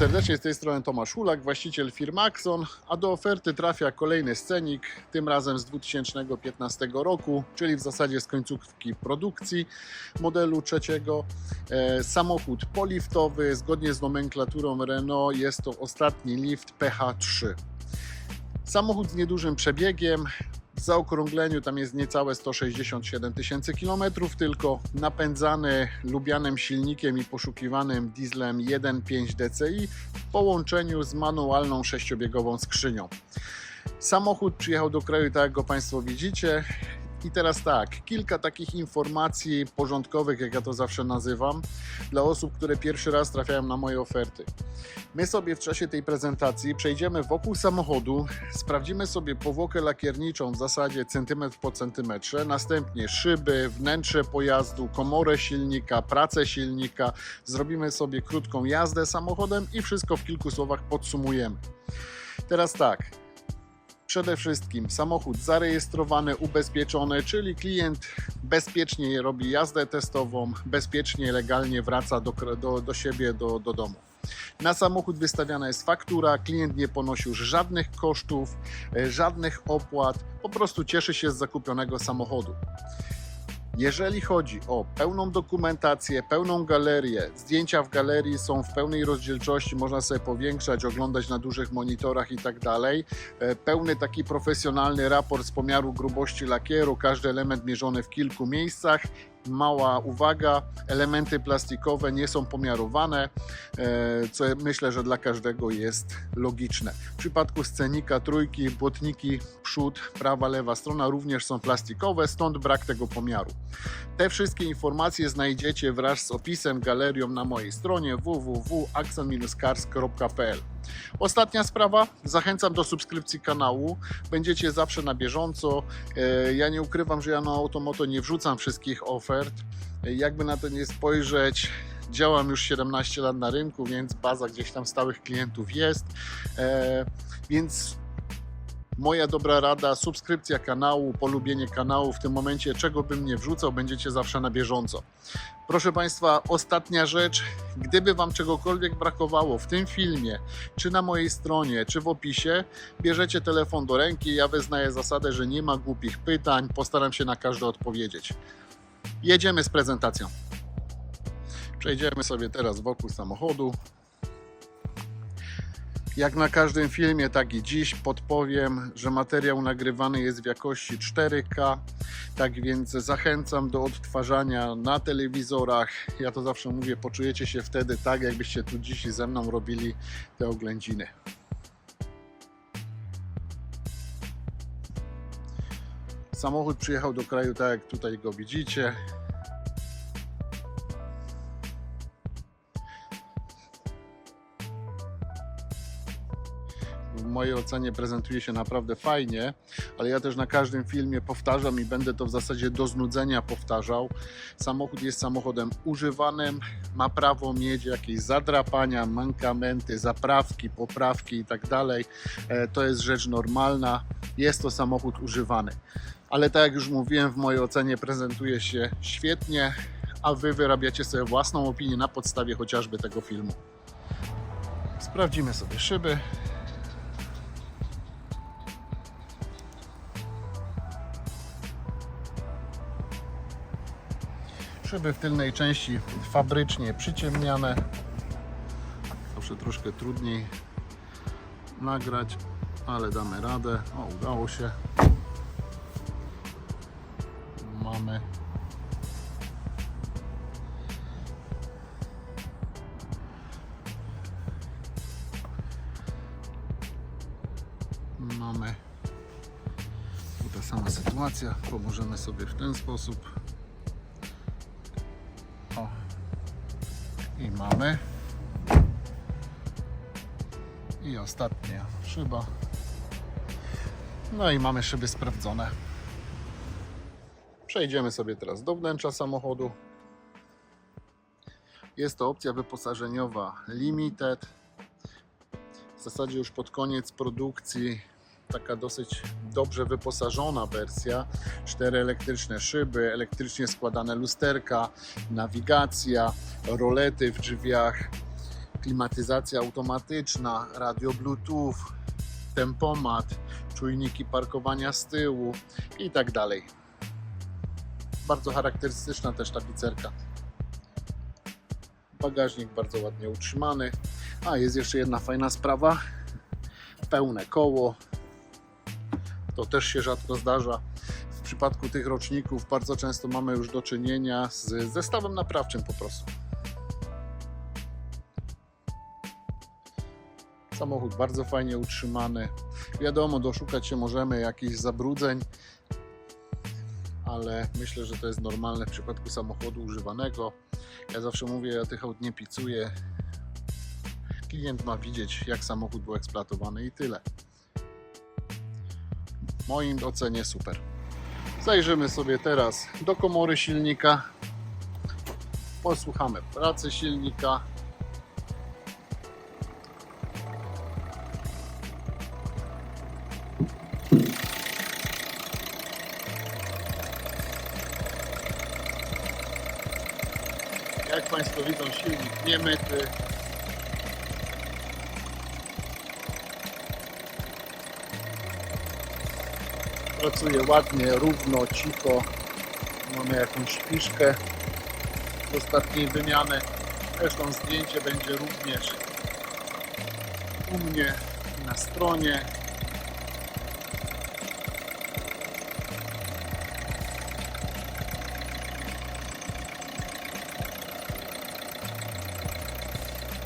serdecznie, z tej strony Tomasz Hulak, właściciel firmy Axon, a do oferty trafia kolejny scenik, tym razem z 2015 roku, czyli w zasadzie z końcówki produkcji modelu trzeciego. E, samochód poliftowy, zgodnie z nomenklaturą Renault jest to ostatni lift PH3. Samochód z niedużym przebiegiem, w zaokrągleniu tam jest niecałe 167 tysięcy kilometrów, tylko napędzany lubianym silnikiem i poszukiwanym dieslem 1.5 DCI w połączeniu z manualną sześciobiegową skrzynią. Samochód przyjechał do kraju, tak jak go Państwo widzicie. I teraz tak, kilka takich informacji porządkowych, jak ja to zawsze nazywam, dla osób, które pierwszy raz trafiają na moje oferty. My sobie w czasie tej prezentacji przejdziemy wokół samochodu, sprawdzimy sobie powłokę lakierniczą w zasadzie centymetr po centymetrze, następnie szyby, wnętrze pojazdu, komorę silnika, pracę silnika, zrobimy sobie krótką jazdę samochodem i wszystko w kilku słowach podsumujemy. Teraz tak, Przede wszystkim samochód zarejestrowany, ubezpieczony, czyli klient bezpiecznie robi jazdę testową, bezpiecznie, legalnie wraca do, do, do siebie, do, do domu. Na samochód wystawiana jest faktura, klient nie ponosi już żadnych kosztów, e, żadnych opłat, po prostu cieszy się z zakupionego samochodu. Jeżeli chodzi o pełną dokumentację, pełną galerię, zdjęcia w galerii są w pełnej rozdzielczości, można sobie powiększać, oglądać na dużych monitorach i tak dalej. E, Pełny taki profesjonalny raport z pomiaru grubości lakieru, każdy element mierzony w kilku miejscach. Mała uwaga, elementy plastikowe nie są pomiarowane, e, co myślę, że dla każdego jest logiczne. W przypadku scenika trójki, błotniki przód, prawa, lewa strona również są plastikowe, stąd brak tego pomiaru. Te wszystkie informacje znajdziecie wraz z opisem, galerią na mojej stronie www.axon-cars.pl. Ostatnia sprawa, zachęcam do subskrypcji kanału, będziecie zawsze na bieżąco. E, Ja nie ukrywam, że ja na Automoto nie wrzucam wszystkich ofert. E, Jakby na to nie spojrzeć, działam już 17 lat na rynku, więc baza gdzieś tam stałych klientów jest. E, Więc moja dobra rada, subskrypcja kanału, polubienie kanału. W tym momencie, czego bym nie wrzucał, będziecie zawsze na bieżąco. Proszę Państwa, ostatnia rzecz. Gdyby Wam czegokolwiek brakowało w tym filmie, czy na mojej stronie, czy w opisie, bierzecie telefon do ręki. Ja wyznaję zasadę, że nie ma głupich pytań. Postaram się na każde odpowiedzieć. Jedziemy z prezentacją. Przejdziemy sobie teraz wokół samochodu. Jak na każdym filmie, tak i dziś podpowiem, że materiał nagrywany jest w jakości 4K, tak więc zachęcam do odtwarzania na telewizorach. Ja to zawsze mówię, poczujecie się wtedy tak, jakbyście tu dziś ze mną robili te oględziny. Samochód przyjechał do kraju tak, jak tutaj go widzicie. W mojej ocenie prezentuje się naprawdę fajnie, ale ja też na każdym filmie powtarzam i będę to w zasadzie do znudzenia powtarzał. Samochód jest samochodem używanym, ma prawo mieć jakieś zadrapania, mankamenty, zaprawki, poprawki i tak dalej. E, To jest rzecz normalna. Jest to samochód używany. Ale tak jak już mówiłem, w mojej ocenie prezentuje się świetnie, a Wy wyrabiacie sobie własną opinię na podstawie chociażby tego filmu. Sprawdzimy sobie szyby. Szyby w tylnej części fabrycznie przyciemniane. Zawsze troszkę trudniej nagrać, ale damy radę. O, udało się. Mamy. Mamy. Ta sama sytuacja. Pomożemy sobie w ten sposób. I mamy. I ostatnia szyba. No i mamy szyby sprawdzone. Przejdziemy sobie teraz do wnętrza samochodu. Jest to opcja wyposażeniowa Limited. W zasadzie już pod koniec produkcji taka dosyć dobrze wyposażona wersja. Cztery elektryczne szyby, elektrycznie składane lusterka, nawigacja, rolety w drzwiach. klimatyzacja automatyczna, radio Bluetooth, tempomat, czujniki parkowania z tyłu i tak dalej. Bardzo charakterystyczna też tapicerka. Bagażnik bardzo ładnie utrzymany. A jest jeszcze jedna fajna sprawa. Pełne koło. To też się rzadko zdarza. W przypadku tych roczników bardzo często mamy już do czynienia z zestawem naprawczym po prostu. Samochód bardzo fajnie utrzymany. Wiadomo, doszukać się możemy jakichś zabrudzeń, ale myślę, że to jest normalne w przypadku samochodu używanego. Ja zawsze mówię, ja tych aut nie picuję. Klient ma widzieć, jak samochód był eksploatowany i tyle. Moim ocenie super. Zajrzymy sobie teraz do komory silnika. Posłuchamy pracy silnika. Jak Państwo widzą, silnik niemyty. Pracuje ładnie, równo, cicho. Mamy jakąś śpiszkę z ostatniej wymiany. Zresztą zdjęcie będzie również u mnie na stronie.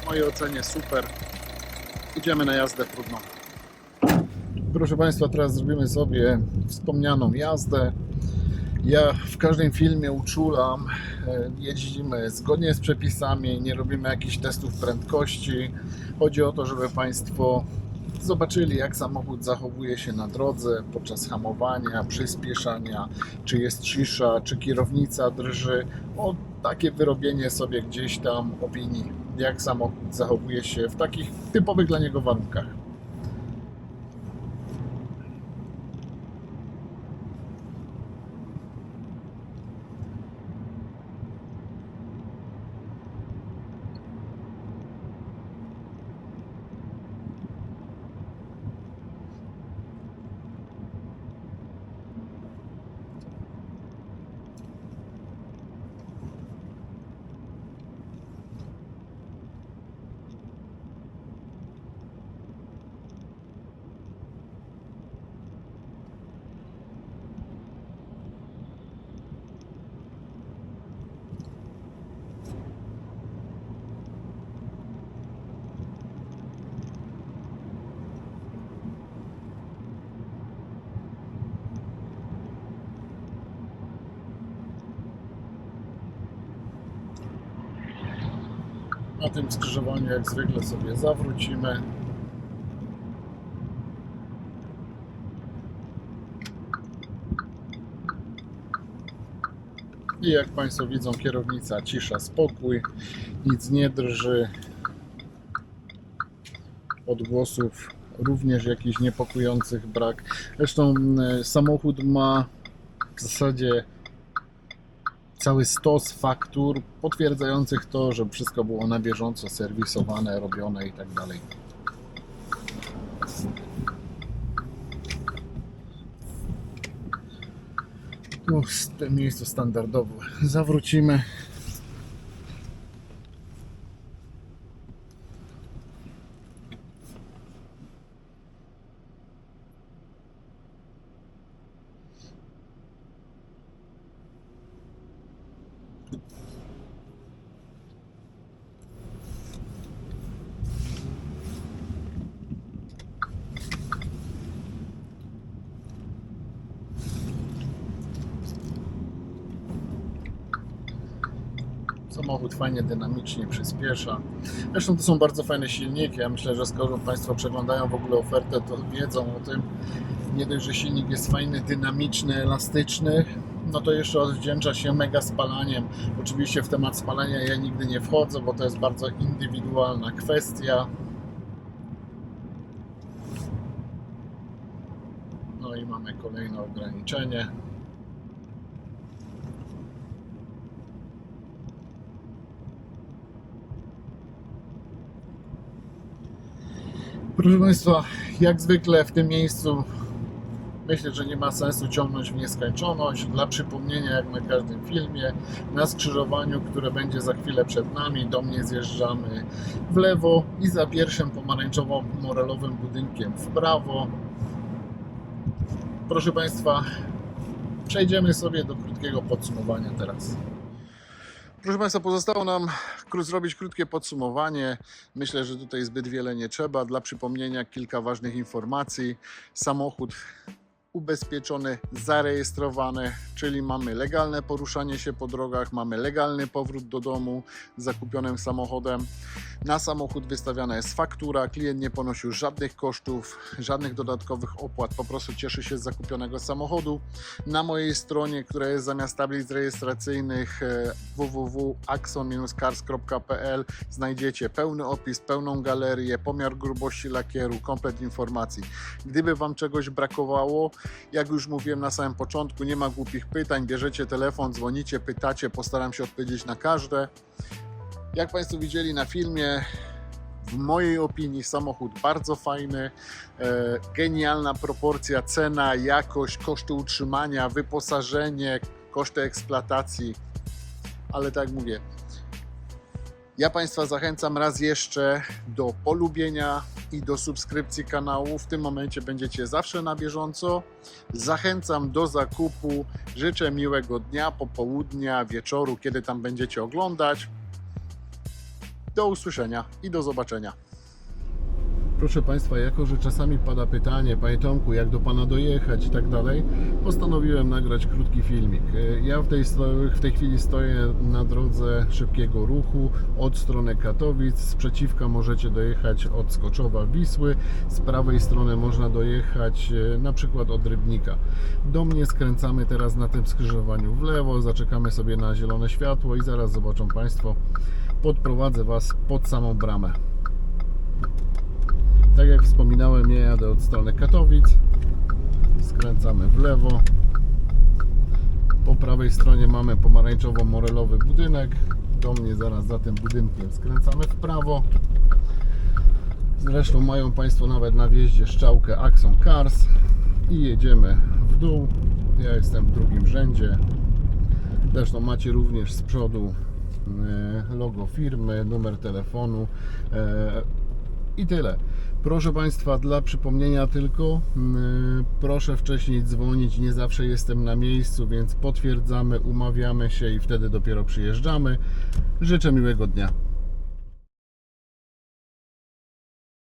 W mojej ocenie super. Idziemy na jazdę próbną. Proszę Państwa, teraz zrobimy sobie wspomnianą jazdę. Ja w każdym filmie uczulam, e, jeździmy zgodnie z przepisami, nie robimy jakichś testów prędkości. Chodzi o to, żeby Państwo zobaczyli, jak samochód zachowuje się na drodze podczas hamowania, przyspieszania, czy jest cisza, czy kierownica drży. O takie wyrobienie sobie gdzieś tam opinii, jak samochód zachowuje się w takich typowych dla niego warunkach. Na tym skrzyżowaniu jak zwykle sobie zawrócimy. I jak Państwo widzą, kierownica cisza, spokój, nic nie drży. Odgłosów również jakichś niepokojących brak. Zresztą e, samochód ma w zasadzie cały stos faktur potwierdzających to, że wszystko było na bieżąco serwisowane, robione i tak dalej. Tu w tym miejscu zawrócimy. Samochód fajnie, dynamicznie przyspiesza. Zresztą to są bardzo fajne silniki. Ja myślę, że skoro Państwo przeglądają w ogóle ofertę, to wiedzą o tym. Nie dość, że silnik jest fajny, dynamiczny, elastyczny, no to jeszcze odwdzięcza się mega spalaniem. Oczywiście w temat spalania ja nigdy nie wchodzę, bo to jest bardzo indywidualna kwestia. No i mamy kolejne ograniczenie. Proszę Państwa, jak zwykle w tym miejscu myślę, że nie ma sensu ciągnąć w nieskończoność. Dla przypomnienia, jak na każdym filmie, na skrzyżowaniu, które będzie za chwilę przed nami, do mnie zjeżdżamy w lewo i za pierwszym pomarańczowo-morelowym budynkiem w prawo. Proszę Państwa, przejdziemy sobie do krótkiego podsumowania teraz. Proszę Państwa, pozostało nam zrobić krótkie podsumowanie. Myślę, że tutaj zbyt wiele nie trzeba. Dla przypomnienia kilka ważnych informacji. Samochód ubezpieczony, zarejestrowany, czyli mamy legalne poruszanie się po drogach, mamy legalny powrót do domu z zakupionym samochodem. Na samochód wystawiana jest faktura, klient nie ponosił żadnych kosztów, żadnych dodatkowych opłat, po prostu cieszy się z zakupionego samochodu. Na mojej stronie, która jest zamiast tablic rejestracyjnych e, www.axon-cars.pl znajdziecie pełny opis, pełną galerię, pomiar grubości lakieru, komplet informacji. Gdyby Wam czegoś brakowało, jak już mówiłem na samym początku, nie ma głupich pytań, bierzecie telefon, dzwonicie, pytacie, postaram się odpowiedzieć na każde. Jak Państwo widzieli na filmie, w mojej opinii samochód bardzo fajny, e, genialna proporcja cena, jakość, koszty utrzymania, wyposażenie, koszty eksploatacji, ale tak mówię, ja Państwa zachęcam raz jeszcze do polubienia i do subskrypcji kanału. W tym momencie będziecie zawsze na bieżąco. Zachęcam do zakupu. Życzę miłego dnia, popołudnia, wieczoru, kiedy tam będziecie oglądać. Do usłyszenia i do zobaczenia. Proszę Państwa, jako że czasami pada pytanie, Panie Tomku, jak do Pana dojechać i tak dalej, postanowiłem nagrać krótki filmik. E, Ja w tej, w tej chwili stoję na drodze szybkiego ruchu od strony Katowic. Z przeciwka możecie dojechać od Skoczowa Wisły, z prawej strony można dojechać e, na przykład od Rybnika. Do mnie skręcamy teraz na tym skrzyżowaniu w lewo, zaczekamy sobie na zielone światło i zaraz zobaczą Państwo, podprowadzę Was pod samą bramę. Tak jak wspominałem, ja jadę od strony Katowic. Skręcamy w lewo. Po prawej stronie mamy pomarańczowo-morelowy budynek. Do mnie zaraz za tym budynkiem skręcamy w prawo. Zresztą mają Państwo nawet na wjeździe szczałkę Axon Cars i jedziemy w dół. Ja jestem w drugim rzędzie. Zresztą macie również z przodu e, logo firmy, numer telefonu e, i tyle. Proszę Państwa, dla przypomnienia tylko, mm, proszę wcześniej dzwonić. Nie zawsze jestem na miejscu, więc potwierdzamy, umawiamy się i wtedy dopiero przyjeżdżamy. Życzę miłego dnia.